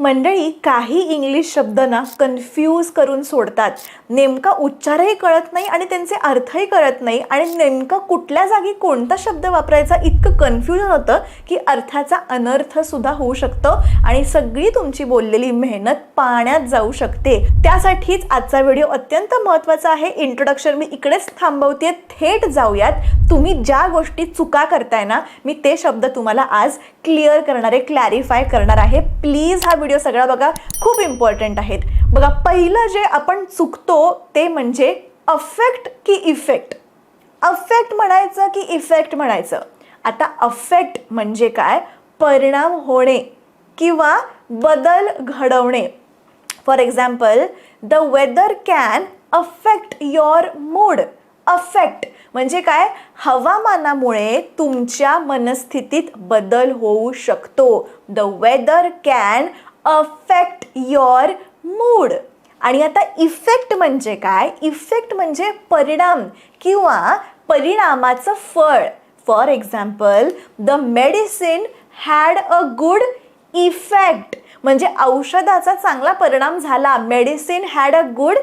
मंडळी काही इंग्लिश शब्द ना कन्फ्यूज करून सोडतात. नेमका उच्चारही कळत नाही आणि त्यांचे अर्थही कळत नाही. आणि नेमकं कुठल्या जागी कोणता शब्द वापरायचा इतकं कन्फ्युजन होतं की अर्थाचा अनर्थसुद्धा होऊ शकतो आणि सगळी तुमची बोललेली मेहनत पाण्यात जाऊ शकते. त्यासाठीच आजचा व्हिडिओ अत्यंत महत्त्वाचा आहे. इंट्रोडक्शन मी इकडेच थांबवते थेट जाऊयात. तुम्ही ज्या गोष्टी चुका करताय ना मी ते शब्द तुम्हाला आज क्लिअर करणार आहे क्लॅरिफाय करणार आहे. प्लीज हा व्हिडिओ सगळा बघा खूप इम्पॉर्टंट आहेत. बघा पहिलं जे आपण चुकतो ते म्हणजे अफेक्ट की इफेक्ट अफेक्ट म्हणायचं की इफेक्ट म्हणायचं? आता अफेक्ट म्हणजे काय? परिणाम होणे किंवा बदल घडवणे. For example the weather can affect your mood affect म्हणजे काय? हवामानामुळे तुमच्या मनस्थितीत बदल होऊ शकतो. The weather can affect your mood आणि आता इफेक्ट म्हणजे काय? इफेक्ट म्हणजे परिणाम किंवा परिणामाचं फळ. For example the medicine had a good effect म्हणजे औषधाचा चांगला परिणाम झाला. Medicine had a good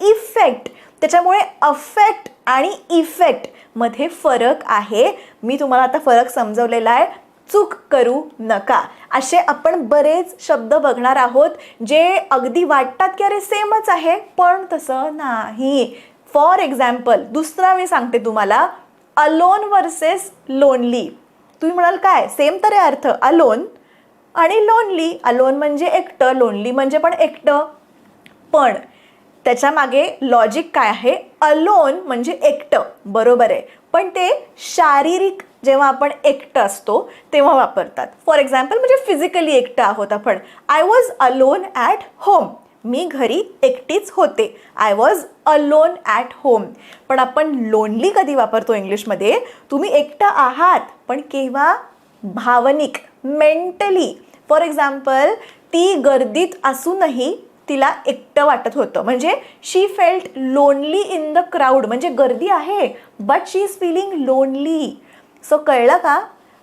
effect त्याच्यामुळे अफेक्ट आणि इफेक्टमध्ये फरक आहे. मी तुम्हाला आता फरक समजवलेला आहे. चूक करू नका. असे आपण बरेच शब्द बघणार आहोत जे अगदी वाटतात की अरे सेमच आहे पण तसं नाही. फॉर एक्झाम्पल दुसरा मी सांगते तुम्हाला अलोन वर्सेस लोनली तुम्ही म्हणाल काय? सेम तर आहे अर्थ. अलोन आणि लोनली अलोन म्हणजे एकटं लोनली म्हणजे पण एकटं. पण त्याच्यामागे लॉजिक काय आहे? अलोन म्हणजे एकटं. बरोबर आहे. पण ते शारीरिक जेव्हा आपण एकटं असतो तेव्हा वापरतात. फॉर एक्झाम्पल म्हणजे फिजिकली एकटं आहोत आपण. I was alone at home मी घरी एकटीच होते. I was alone at home पण आपण लोनली कधी वापरतो इंग्लिशमध्ये? तुम्ही एकटं आहात पण केव्हा? भावनिक मेंटली फॉर एक्झाम्पल ती गर्दीत असूनही तिला एकटं वाटत होतं. म्हणजे she felt lonely in the crowd म्हणजे गर्दी आहे but she is feeling lonely so कळलं का?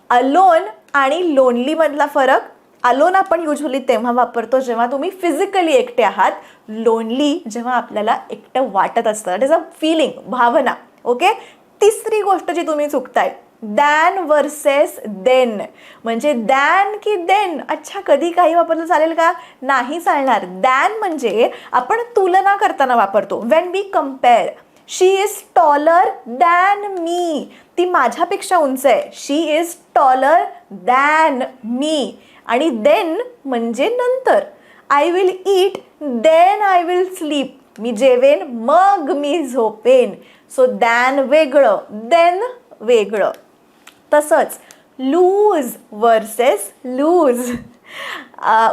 अलोन आणि लोनलीमधला फरक? अलोन आपण युजली तेव्हा वापरतो जेव्हा तुम्ही फिजिकली एकटे आहात. लोनली जेव्हा आपल्याला एकटं वाटत असतं. दॅट इज अ फिलिंग भावना ओके तिसरी गोष्ट जी तुम्ही चुकताय दॅन वर्सेस देन म्हणजे दॅन की देन अच्छा कधी काही वापरलं चालेल का? नाही चालणार. दॅन म्हणजे आपण तुलना करताना वापरतो. When we compare she is taller than me ती माझ्यापेक्षा उंच आहे. She is taller than me आणि देन म्हणजे नंतर. I will eat then I will sleep मी जेवेन मग मी झोपेन. सो दॅन वेगळं देन वेगळं. तसंच लूज वर्सेस लूज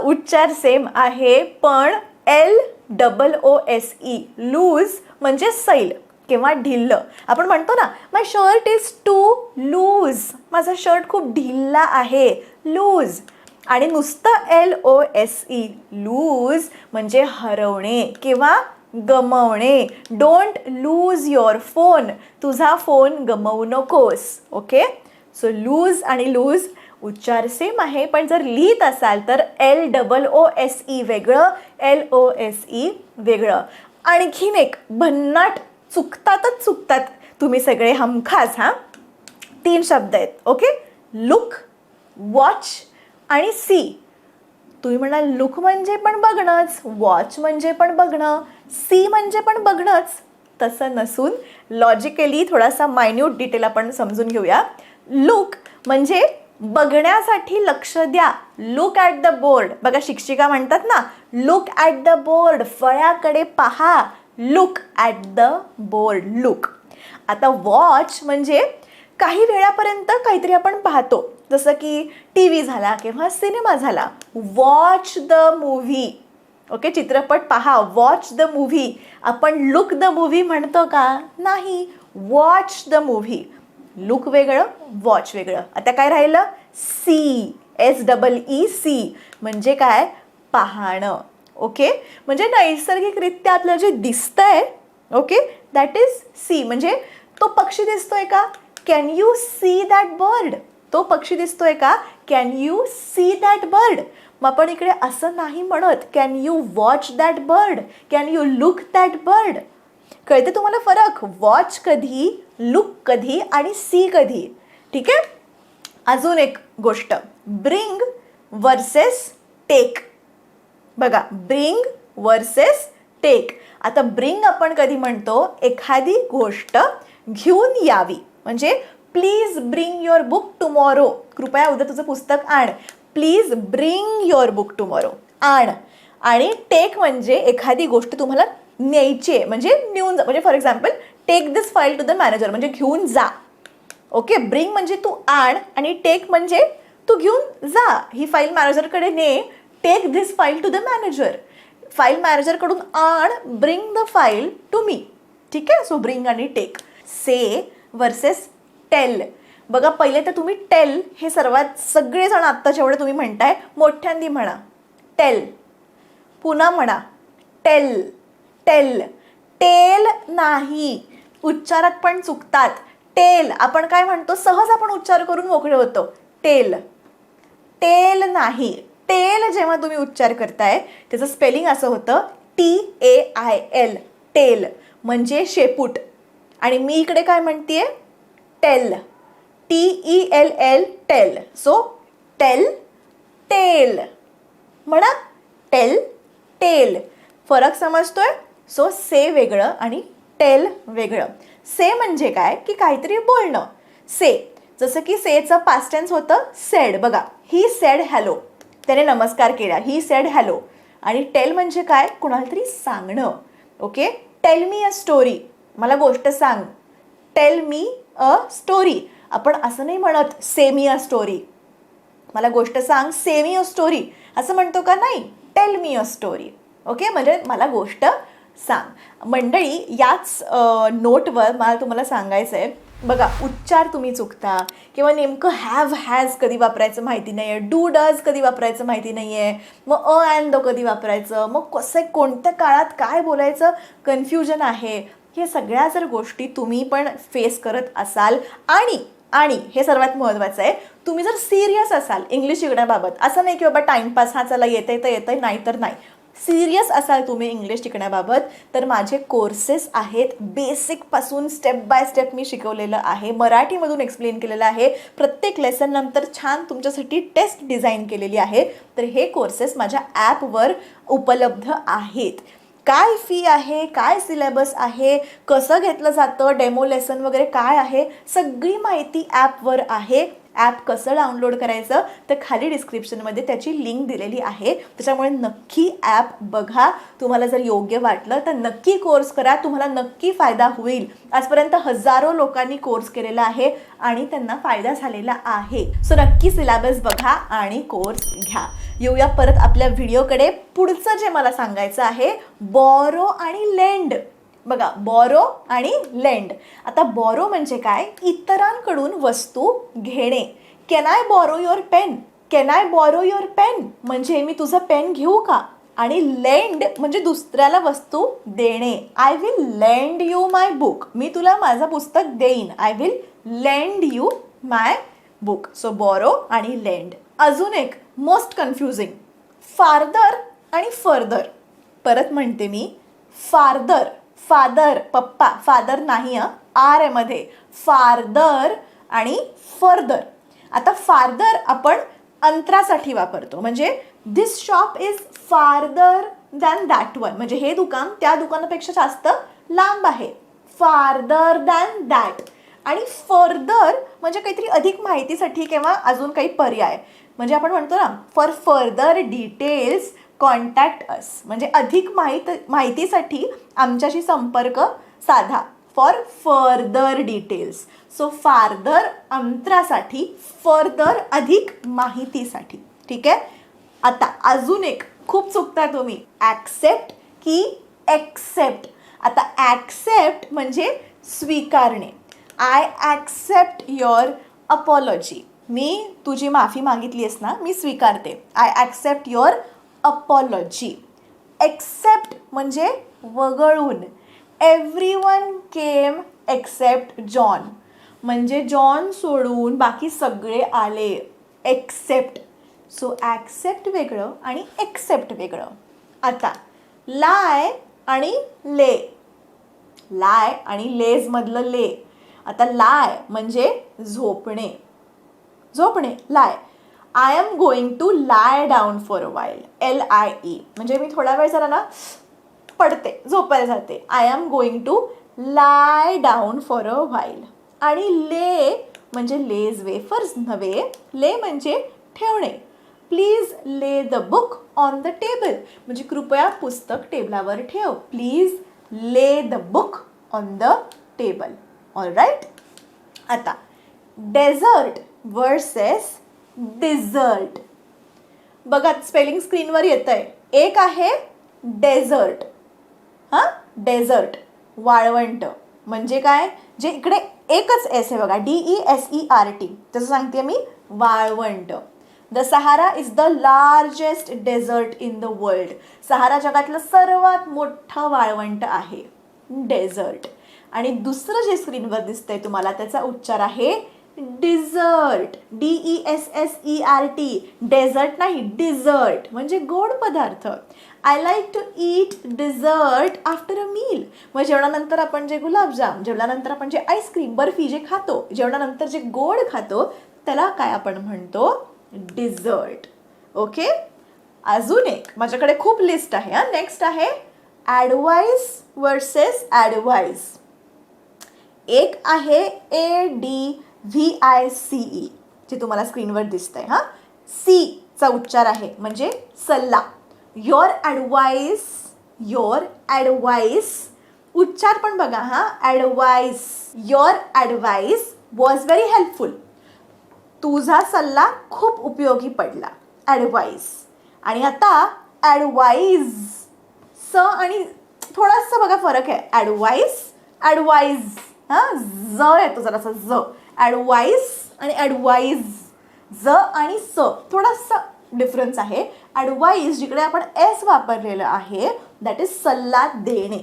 उच्चार सेम आहे पण L double O S E loose म्हणजे सैल. किंवा ढिल्लं. आपण म्हणतो ना my shirt is too loose माझा शर्ट खूप ढिल्ला आहे. लूज आणि नुसतं L O S E lose म्हणजे हरवणे किंवा गमवणे. डोंट लूज युअर फोन तुझा फोन गमवू नकोस. ओके सो लूज आणि लूज उच्चार सेम आहे पण जर लिहित असाल तर L double O S E वेगळं. एल ओ एस ई वेगळं. आणखीन एक भन्नाट चुकतातच चुकतात. तुम्ही सगळे हमखास हां? तीन शब्द आहेत ओके? लुक वॉच आणि सी. तुम्ही म्हणाल लुक म्हणजे पण बघणंच वॉच म्हणजे पण बघणं सी म्हणजे पण बघणंच. तसं नसून लॉजिकली थोडासा मायन्यूट डिटेल आपण समजून घेऊया. लुक म्हणजे बघण्यासाठी लक्ष द्या. लुक ॲट द बोर्ड बघा शिक्षिका म्हणतात ना लुक ॲट द बोर्ड फळ्याकडे पहा. Look at the board look आता वॉच म्हणजे काही वेळापर्यंत काहीतरी आपण पाहतो. जसं की टी व्ही झाला किंवा सिनेमा झाला. वॉच द मूव्ही ओके चित्रपट पहा. वॉच द मूव्ही आपण लुक द मूव्ही म्हणतो का? नाही. वॉच द मूव्ही लुक वेगळं वॉच वेगळं. आता काय राहिलं? See S double E see म्हणजे काय? पाहणं. ओके म्हणजे नैसर्गिकरित्या आपल्याला जे दिसतंय ओके दॅट इज सी म्हणजे तो पक्षी दिसतोय का? Can you see that bird तो पक्षी दिसतोय का? Can you see that bird मग आपण इकडे असं नाही म्हणत. Can you watch that bird can you look that bird कळते तुम्हाला फरक? वॉच कधी लुक कधी आणि सी कधी. ठीक आहे? अजून एक गोष्ट. ब्रिंग वर्सेस टेक बघा ब्रिंग वर्सेस टेक आता ब्रिंग आपण कधी म्हणतो? एखादी गोष्ट घेऊन यावी. म्हणजे please bring your book tomorrow कृपया उद्या तुझं पुस्तक आण. Please bring your book tomorrow आण. आणि टेक म्हणजे एखादी गोष्ट तुम्हाला न्यायची आहे. म्हणजे नेऊन जा. म्हणजे for example take this file to the manager म्हणजे घेऊन जा. ओके ब्रिंग म्हणजे तू आण आणि टेक म्हणजे तू घेऊन जा. ही फाईल मॅनेजरकडे ने take this file to the manager file मॅनेजरकडून आण bring the file to me ठीक आहे? सो ब्रिंग आणि टेक से वर्सेस टेल बघा पहिले तर तुम्ही टेल हे सर्वात सगळेजण आत्ता जेवढे तुम्ही म्हणताय मोठ्यांदी म्हणा. टेल पुन्हा म्हणा. टेल टेल टेल नाही. उच्चारात पण चुकतात. टेल आपण काय म्हणतो? सहज आपण उच्चार करून मोकळे होतो. टेल टेल नाही. टेल जेव्हा तुम्ही उच्चार करताय त्याचं स्पेलिंग असं होतं T A I L tail म्हणजे शेपूट. आणि मी इकडे काय म्हणते tell T E L L tell so tell tell म्हणा टेल टेल फरक समजतोय? सो से वेगळं आणि टेल वेगळं. से म्हणजे काय? की काहीतरी बोलणं. से. जसं की सेचं पास्टेन्स होतं सेड बघा ही सेड हॅलो त्याने नमस्कार केला. ही सेड हॅलो आणि टेल म्हणजे काय? कुणाला तरी सांगणं. Okay tell me a story मला गोष्ट सांग. टेल मी अ स्टोरी आपण असं नाही म्हणत सेमी अ स्टोरी मला गोष्ट सांग से मी अ स्टोरी असं म्हणतो का? नाही. Tell me a story okay म्हणजे मला गोष्ट सांग. मंडळी याच नोटवर मला तुम्हाला सांगायचं आहे बघा उच्चार तुम्ही चुकता किंवा नेमकं हॅव हॅज कधी वापरायचं माहिती नाही आहे डू डज कधी वापरायचं माहिती नाही आहे मग अ अँड द कधी वापरायचं मग कसं कोणत्या काळात काय बोलायचं कन्फ्युजन आहे हे सगळ्या जर गोष्टी तुम्ही पण फेस करत असाल आणि आणि हे सर्वात महत्त्वाचं आहे तुम्ही जर सिरियस असाल इंग्लिश शिकण्याबाबत असं नाही की बाबा टाइमपास हा चला येते तर येतं नाही तर नाही. सिरियस असाल तुम्ही इंग्लिश शिकण्याबाबत तर माझे कोर्सेस आहेत बेसिकपासून स्टेप बाय स्टेप मी शिकवलेलं आहे. मराठीमधून एक्सप्लेन केलेलं आहे. प्रत्येक लेसन नंतर छान तुमच्यासाठी टेस्ट डिझाईन केलेली आहे. तर हे कोर्सेस माझ्या ॲपवर उपलब्ध आहेत. काय फी आहे? काय सिलेबस आहे? कसं घेतलं जातं? डेमो लेसन वगैरे काय आहे? सगळी माहिती ॲपवर आहे. ॲप कसं डाउनलोड करायचं तर खाली डिस्क्रिप्शनमध्ये त्याची लिंक दिलेली आहे. त्याच्यामुळे नक्की ॲप बघा. तुम्हाला जर योग्य वाटलं तर नक्की कोर्स करा. तुम्हाला नक्की फायदा होईल. आजपर्यंत हजारो लोकांनी कोर्स केलेला आहे आणि त्यांना फायदा झालेला आहे. सो नक्की सिलेबस बघा आणि कोर्स घ्या. येऊया परत आपल्या व्हिडिओकडे पुढचं जे मला सांगायचं आहे बॉरो आणि लेंड बघा बॉरो आणि लेंड आता बॉरो म्हणजे काय? इतरांकडून वस्तू घेणे. Can I borrow your pen can I borrow your pen म्हणजे मी तुझं पेन घेऊ का? आणि लेंड म्हणजे दुसऱ्याला वस्तू देणे. I will lend you my book मी तुला माझं पुस्तक देईन. I will lend you my book so borrow आणि लेंड अजून एक मोस्ट कन्फ्युजिंग फार्दर आणि फर्दर परत म्हणते मी फार्दर फादर पप्पा फादर नाही आर आहे मध्ये. फार्दर आणि फर्दर. आता फार्दर आपण अंतरासाठी वापरतो. म्हणजे this shop is farther than that one म्हणजे हे दुकान त्या दुकानापेक्षा जास्त लांब आहे. फार्दर दॅन दॅट आणि फर्दर म्हणजे काहीतरी अधिक माहितीसाठी किंवा अजून काही पर्याय. म्हणजे आपण म्हणतो ना for further details contact us म्हणजे अधिक माहीत माहितीसाठी आमच्याशी संपर्क साधा. For further details so farther अंतरासाठी फर्दर अधिक माहितीसाठी. ठीक आहे? आता अजून एक. खूप चुकता तुम्ही. ॲक्सेप्ट की ॲक्सेप्ट आता ॲक्सेप्ट म्हणजे स्वीकारणे. आय ॲक्सेप्ट युअर अपॉलॉजी मी तुझी माफी मागितली आहेस ना मी स्वीकारते. I accept your apology except म्हणजे वगळून. Everyone came except John म्हणजे जॉन सोडून बाकी सगळे आले. एक्सेप्ट सो ॲक्सेप्ट वेगळं आणि एक्सेप्ट वेगळं. आता लाय आणि ले लाय आणि लेजमधलं ले आता लाय म्हणजे झोपणे. झोपणे lie I am going to lie down for a while L I E म्हणजे मी थोडा वेळ जरा ना पडते झोपायला जाते. I am going to lie down for a while आणि ले म्हणजे लेज वेफर्स नव्हे. ले म्हणजे ठेवणे. Please lay the book on the table म्हणजे कृपया पुस्तक टेबलावर ठेव. Please lay the book on the table all right आता डेझर्ट वर्सेस डेझर्ट. बघा स्पेलिंग स्क्रीनवर येत आहे एक आहे डेझर्ट. हां? डेझर्ट. वाळवंट. म्हणजे काय? जे इकडे एकच एस आहे बघा. D E S E R T तसं सांगते मी वाळवंट. The Sahara is the largest desert in the world Sahara जगातलं सर्वात मोठं वाळवंट आहे. डेझर्ट आणि दुसरं जे स्क्रीनवर दिसतंय तुम्हाला त्याचा उच्चार आहे dessert D E S S E R T dessert नाही डिझर्ट म्हणजे गोड पदार्थ. I like to eat dessert after a meal मग जेवणानंतर आपण जे गुलाबजाम जेवणानंतर आपण जे आईस्क्रीम बर्फी जे खातो जेवणानंतर जे गोड खातो त्याला काय आपण म्हणतो? डिझर्ट ओके अजून एक. माझ्याकडे खूप लिस्ट आहे हा. नेक्स्ट आहे ॲडवाईस वर्सेस ॲडवाईस एक आहे A D V I C E जे तुम्हाला स्क्रीनवर दिसतंय हां? सीचा उच्चार आहे म्हणजे सल्ला. युअर ॲडवाईस युअर ॲडवाईस उच्चार पण बघा हां? Advice your advice was very helpful तुझा सल्ला खूप उपयोगी पडला. ॲडवाईस आणि आता ॲडवाईज स आणि थोडासा बघा फरक आहे. ॲडवाईस ॲडवाईज हां? ज येतो जरासा ज. ॲडवाईस आणि ॲडवाईज ज आणि स थोडासा डिफरन्स आहे. ॲडवाईज जिकडे आपण एस वापरलेलं आहे दॅट इज सल्ला देणे.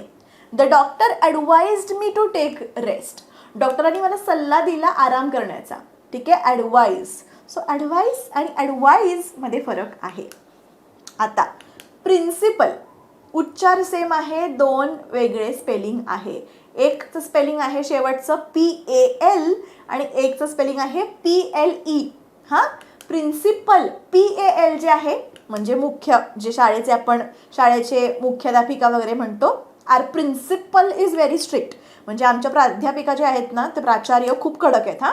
The doctor advised me to take rest डॉक्टरांनी मला सल्ला दिला आराम करण्याचा. ठीक आहे? ॲडवाईज सो ॲडवाईस आणि ॲडवाईजमध्ये फरक आहे. आता प्रिन्सिपल उच्चार सेम आहे दोन वेगळे स्पेलिंग आहे. एकचं स्पेलिंग आहे शेवटचं पी ए एल आणि एकचं स्पेलिंग आहे पी एल ई हां? प्रिन्सिपल पी ए एल जे आहे म्हणजे मुख्य जे शाळेचे आपण शाळेचे मुख्याध्यापिका वगैरे म्हणतो our principal is very strict म्हणजे आमच्या प्राध्यापिका जे आहेत ना ते प्राचार्य खूप कडक आहेत हां?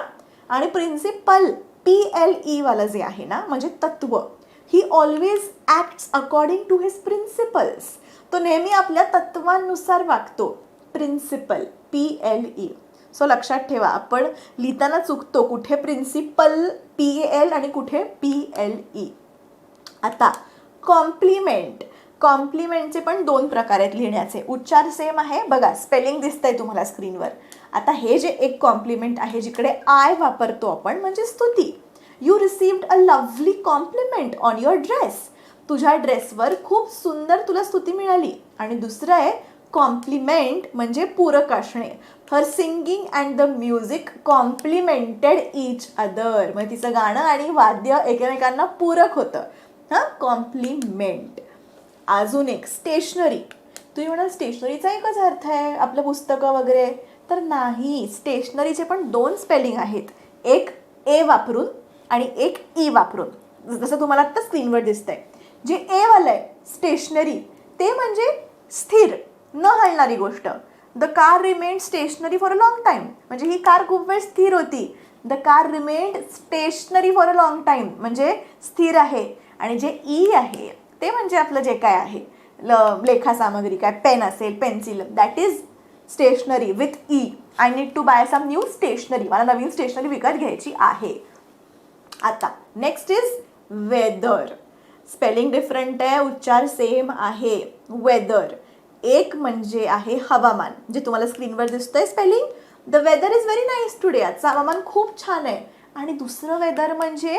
आणि प्रिन्सिपल पी एल ईवालं जे आहे ना म्हणजे तत्व he always acts according to his principles तो नेहमी आपल्या तत्वांनुसार वागतो principle P L E so लक्षात ठेवा आपण लिहिताना चुकतो कुठे प्रिन्सिपल पी एल आणि कुठे पी एल ई आता कॉम्प्लिमेंट कॉम्प्लिमेंटचे पण दोन प्रकार आहेत लिहिण्याचे. उच्चार सेम आहे. बघा स्पेलिंग दिसतंय तुम्हाला स्क्रीनवर आता हे जे एक कॉम्प्लिमेंट आहे जिकडे आय वापरतो आपण म्हणजे स्तुती. You received a lovely compliment on your dress तुझ्या ड्रेसवर खूप सुंदर तुला स्तुती मिळाली. आणि दुसरं आहे कॉम्प्लिमेंट म्हणजे पूरक असणे. Her singing and the music complemented each other म्हणजे तिचं गाणं आणि वाद्य एकमेकांना पूरक होतं. हां? कॉम्प्लिमेंट. अजून एक स्टेशनरी तुम्ही म्हणाल स्टेशनरीचा एकच अर्थ आहे आपलं पुस्तकं वगैरे. तर नाही स्टेशनरीचे पण दोन स्पेलिंग आहेत. एक ए वापरून आणि एक ई वापरून. जसं तुम्हाला आत्ता स्क्रीनवर दिसतंय. जे ए वालं आहे स्टेशनरी ते म्हणजे स्थिर. न हलणारी गोष्ट. The car remained stationary for a long time म्हणजे ही कार खूप वेळ स्थिर होती. The car remained stationary for a long time म्हणजे स्थिर आहे. आणि जे ई आहे ते म्हणजे आपलं जे काय आहे. ल लेखा सामग्री काय पेन असेल pencil that is stationery with E I need to buy some new stationery मला नवीन स्टेशनरी विकत घ्यायची आहे. आता next is weather spelling different आहे उच्चार सेम आहे. वेदर एक म्हणजे आहे हवामान जे तुम्हाला स्क्रीनवर दिसतंय spelling the weather is very nice today आजचं हवामान खूप छान आहे. आणि दुसरं वेदर म्हणजे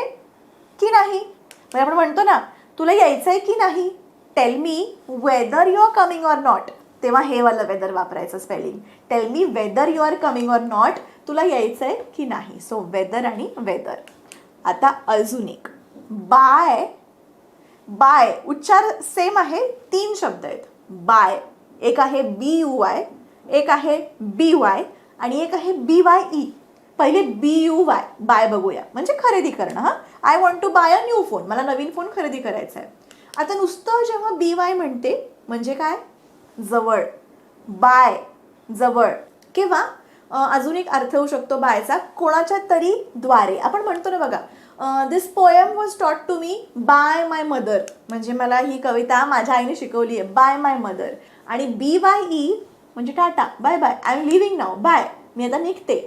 की नाही? म्हणजे आपण म्हणतो ना तुला यायचं आहे की नाही? Tell me whether you are coming or not तेव्हा हे वालं वेदर वापरायचं spelling tell me whether you are coming or not तुला यायचं आहे की नाही? सो वेदर आणि वेदर आता अजून एक. बाय बाय उच्चार सेम आहे. तीन शब्द आहेत. बाय एक आहे बी यू वाय एक आहे बी वाय आणि एक आहे बी वाय ई पहिले बी यू वाय बाय बघूया. म्हणजे खरेदी करणं हां? I want to buy a new phone मला नवीन फोन खरेदी करायचा आहे. आता नुसतं जेव्हा बी वाय म्हणते म्हणजे काय? जवळ. बाय जवळ. किंवा अजून एक अर्थ होऊ शकतो बायचा कोणाच्या तरी द्वारे. आपण म्हणतो ना बघा this poem was taught to me by my mother म्हणजे मला ही कविता माझ्या आईने शिकवली आहे. बाय माय मदर आणि बी वाय ई म्हणजे Tata. Bye bye I am leaving now bye मी आता निघते.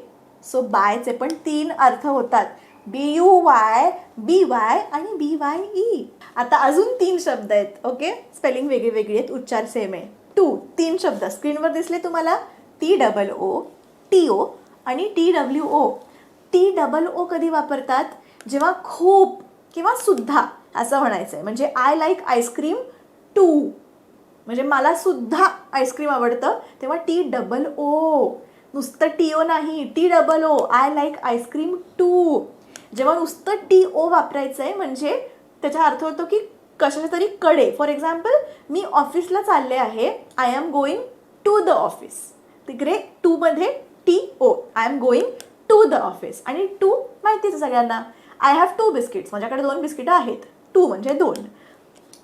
सो बायचे पण तीन अर्थ होतात. B U Y B Y आणि बी वाय ई आता अजून तीन शब्द आहेत ओके स्पेलिंग वेगळी वेगळी आहेत उच्चार सेम आहे. टू तीन शब्द. स्क्रीनवर दिसले तुम्हाला? T double O T O आणि T W O T double O कधी वापरतात? जेव्हा खूप किंवा सुद्धा असं म्हणायचं आहे म्हणजे आय लाईक आईस्क्रीम टू म्हणजे मला सुद्धा आईस्क्रीम आवडतं. तेव्हा टी डबल ओ. नुसतं टी ओ नाही T double O. I like ice cream too जेव्हा नुसतं टी ओ वापरायचं आहे म्हणजे त्याचा अर्थ होतो की कशाच्या तरी कडे. फॉर एक्झाम्पल मी ऑफिसला चालले आहे. I am going to the office तिकडे टूमध्ये T O. I am going to the office आणि टू माहितीच आहे सगळ्यांना. आय हॅव टू बिस्किट्स माझ्याकडे दोन बिस्किटं आहेत. टू म्हणजे दोन.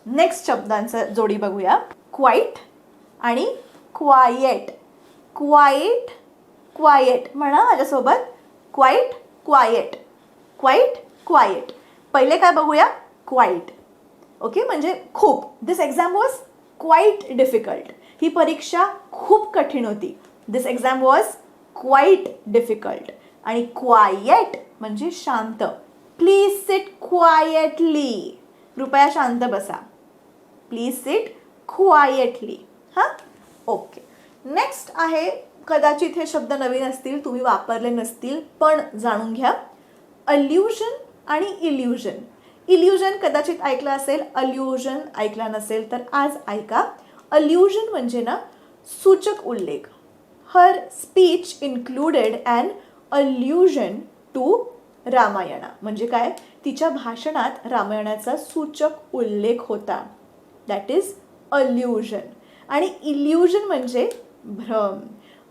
नेक्स्ट शब्दांचं जोडी बघूया. क्वाईट आणि क्वायट क्वाईट क्वायट म्हणा माझ्यासोबत. क्वाईट क्वायट क्वाईट क्वायट पहिले काय बघूया? क्वाईट ओके म्हणजे खूप. This exam was quite difficult ही परीक्षा खूप कठीण होती. This exam was quite difficult आणि क्वायट म्हणजे शांत. प्लीज सिट क्वायटली कृपया शांत बसा. प्लीज सिट क्वायटली हां ओके नेक्स्ट आहे कदाचित हे शब्द नवीन असतील तुम्ही वापरले नसतील पण जाणून घ्या. अल्युजन आणि इल्युजन इल्युजन कदाचित ऐकलं असेल अल्युजन ऐकला नसेल तर आज ऐका. अल्युजन म्हणजे ना सूचक उल्लेख. Her speech included an allusion to Ramayana म्हणजे काय? तिच्या भाषणात रामायणाचा सूचक उल्लेख होता. दॅट इज अल्युजन आणि इल्युजन म्हणजे भ्रम.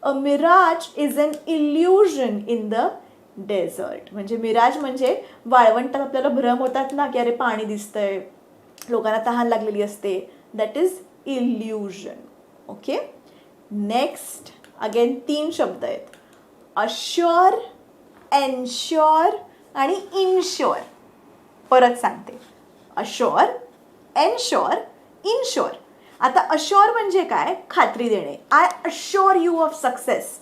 A mirage is an illusion in the desert म्हणजे मिराज म्हणजे वाळवंटात आपल्याला भ्रम होतात ना की अरे पाणी दिसतंय लोकांना तहान लागलेली असते. That is illusion okay next again तीन शब्द आहेत. अश्युअर एन्श्युअर आणि इन्श्युअर परत सांगते. अश्युअर एन्श्युअर इन्श्युअर आता अश्युअर म्हणजे काय? खात्री देणे. I assure you of success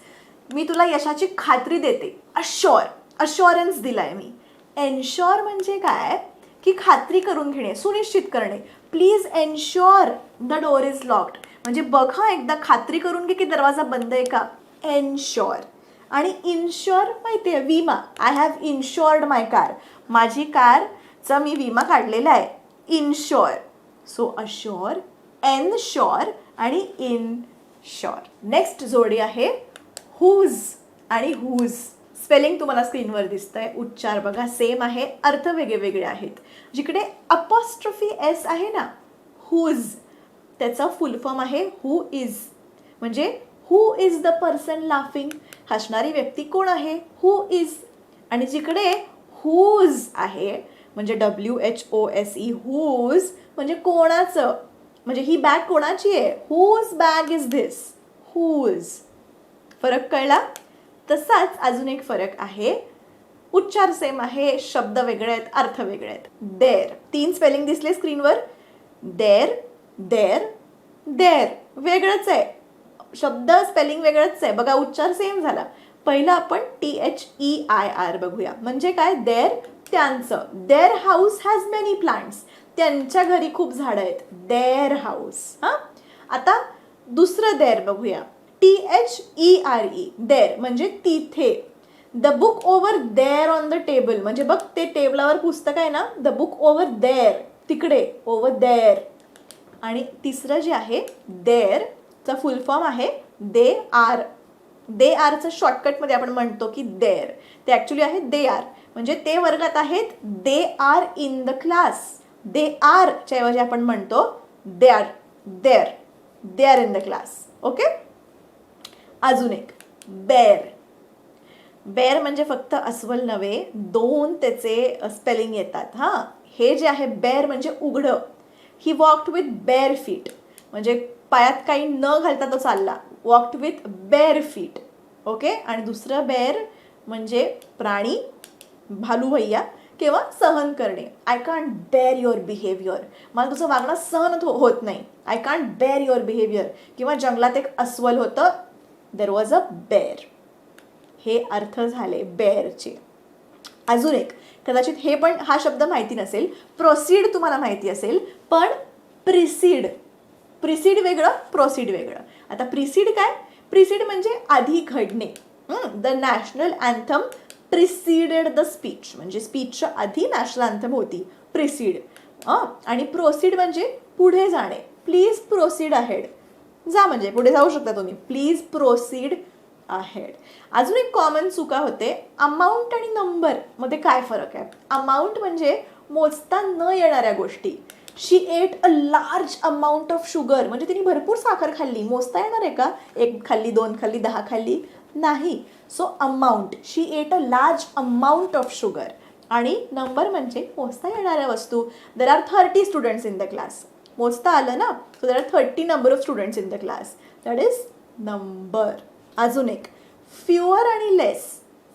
मी तुला यशाची खात्री देते. अश्युअर अश्युअरन्स दिलाय मी. एन्श्युअर म्हणजे काय? की खात्री करून घेणे सुनिश्चित करणे. Please ensure the door is locked म्हणजे बघ हा एकदा खात्री करून घे की दरवाजा बंद आहे का? एन्श्युअर आणि इन्श्युअर माहिती आहे विमा. I have insured my car माझी कारचा मी विमा काढलेला आहे. Insure so assure ensure आणि इन शॉर नेक्स्ट जोडी आहे हुज आणि हुज स्पेलिंग तुम्हाला स्क्रीनवर दिसतंय. उच्चार बघा. सेम आहे. अर्थ वेगळे वेगळे आहेत. जिकडे अपॉस्ट्रफी एस आहे ना हुज त्याचा फुल फॉर्म आहे हु इज म्हणजे who is the person laughing हसणारी व्यक्ती कोण आहे? हु इज आणि जिकडे हुज आहे म्हणजे W H O S E whose म्हणजे कोणाचं? म्हणजे ही बॅग कोणाची आहे? Whose bag is this whose फरक कळला? तसाच अजून एक फरक आहे. उच्चार सेम आहे शब्द वेगळे आहेत अर्थ वेगळे आहेत. देर तीन स्पेलिंग दिसले स्क्रीनवर देर देर देर वेगळंच आहे. शब्द स्पेलिंग वेगळंच आहे. बघा उच्चार सेम झाला. पहिलं आपण T H E I R बघूया. म्हणजे काय? देर त्यांचं. Their house has many plants त्यांच्या घरी खूप झाडं आहेत. देअर हाऊस हां? आता दुसरं देर बघूया. T H E R E there म्हणजे तिथे. The book over there on the table म्हणजे बघ ते टेबलावर पुस्तक आहे ना? द बुक ओवर देअर तिकडे. ओवर देअर आणि तिसरं जे आहे देअरचा फुल फॉर्म आहे दे आर दे आरचं शॉर्टकटमध्ये आपण म्हणतो की देअर ते ॲक्च्युली आहे दे आर म्हणजे ते वर्गात आहेत they are in the class they आरच्या ऐवजी आपण म्हणतो they are they're they are in the class okay अजून एक. बेअर बेअर म्हणजे फक्त अस्वल नव्हे दोन त्याचे स्पेलिंग येतात. हां? हे जे आहे बेअर म्हणजे उघडं. He walked with bare feet म्हणजे पायात काही न घालता तो चालला. Walked with bare feet okay आणि दुसरं बेअर म्हणजे प्राणी भालू भैया. किंवा सहन करणे. I can't bear your behaviour मला तुझं वागणं सहन हो- होत नाही. I can't bear your behaviour किंवा जंगलात एक अस्वल होतं. देर वॉज अ बेअर हे अर्थ झाले बेअरचे अजून एक. कदाचित हे पण हा शब्द माहिती नसेल. प्रोसीड तुम्हाला माहिती असेल. पण प्रिसीड प्रिसीड वेगळं प्रोसीड वेगळं. आता प्रिसीड काय? प्रिसीड म्हणजे आधी घडणे. The national anthem preceded the speech म्हणजे स्पीचच्या आधी नॅशनल अँथम होती. प्रिसीड आणि प्रोसीड म्हणजे पुढे जाणे. प्लीज प्रोसीड अहेड जा म्हणजे पुढे जाऊ शकता तुम्ही. प्लीज प्रोसीड अहेड अजून एक कॉमन चुका होते. अमाऊंट आणि नंबरमध्ये काय फरक आहे? अमाऊंट म्हणजे मोजता न येणाऱ्या गोष्टी. She ate a large amount of sugar म्हणजे तिने भरपूर साखर खाल्ली. मोजता येणार आहे का? एक खाल्ली दोन खाल्ली दहा खाल्ली? नाही. So amount she ate a large amount of sugar आणि नंबर म्हणजे मोजता येणाऱ्या वस्तू. There are thirty students in the class मोजता आलं ना? So there are thirty number of students in the class that is number अजून एक. फ्युअर आणि लेस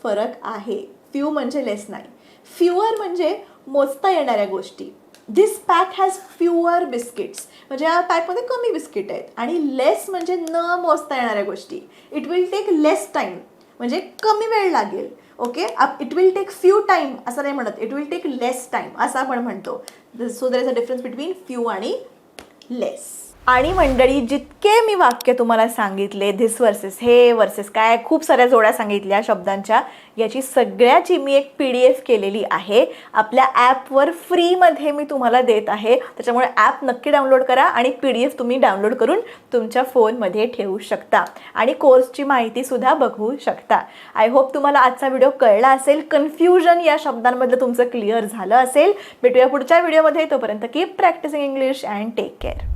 फरक आहे. फ्यू म्हणजे लेस नाही. फ्युअर म्हणजे मोजता येणाऱ्या गोष्टी. This pack has fewer biscuits म्हणजे या पॅकमध्ये कमी बिस्किट आहेत. आणि लेस म्हणजे न मोजता येणाऱ्या गोष्टी. It will take less time म्हणजे कमी वेळ लागेल. Okay it will take few time असं नाही म्हणत. It will take less time असं आपण म्हणतो. So there is a difference between few आणि लेस आणि मंडळी जितके मी वाक्य तुम्हाला सांगितले धिस वर्सेस हे वर्सेस काय खूप साऱ्या जोड्या सांगितल्या शब्दांच्या याची सगळ्याची मी एक पी डी एफ केलेली आहे. आपल्या ॲपवर फ्रीमध्ये मी तुम्हाला देत आहे. त्याच्यामुळे ॲप नक्की डाउनलोड करा आणि पी डी एफ तुम्ही डाउनलोड करून तुमच्या फोनमध्ये ठेवू शकता. आणि कोर्सची माहितीसुद्धा बघू शकता. आय होप तुम्हाला आजचा व्हिडिओ कळला असेल. कन्फ्युजन या शब्दांमधलं तुमचं क्लिअर झालं असेल. भेटूया पुढच्या व्हिडिओमध्ये तोपर्यंत keep practising English and take care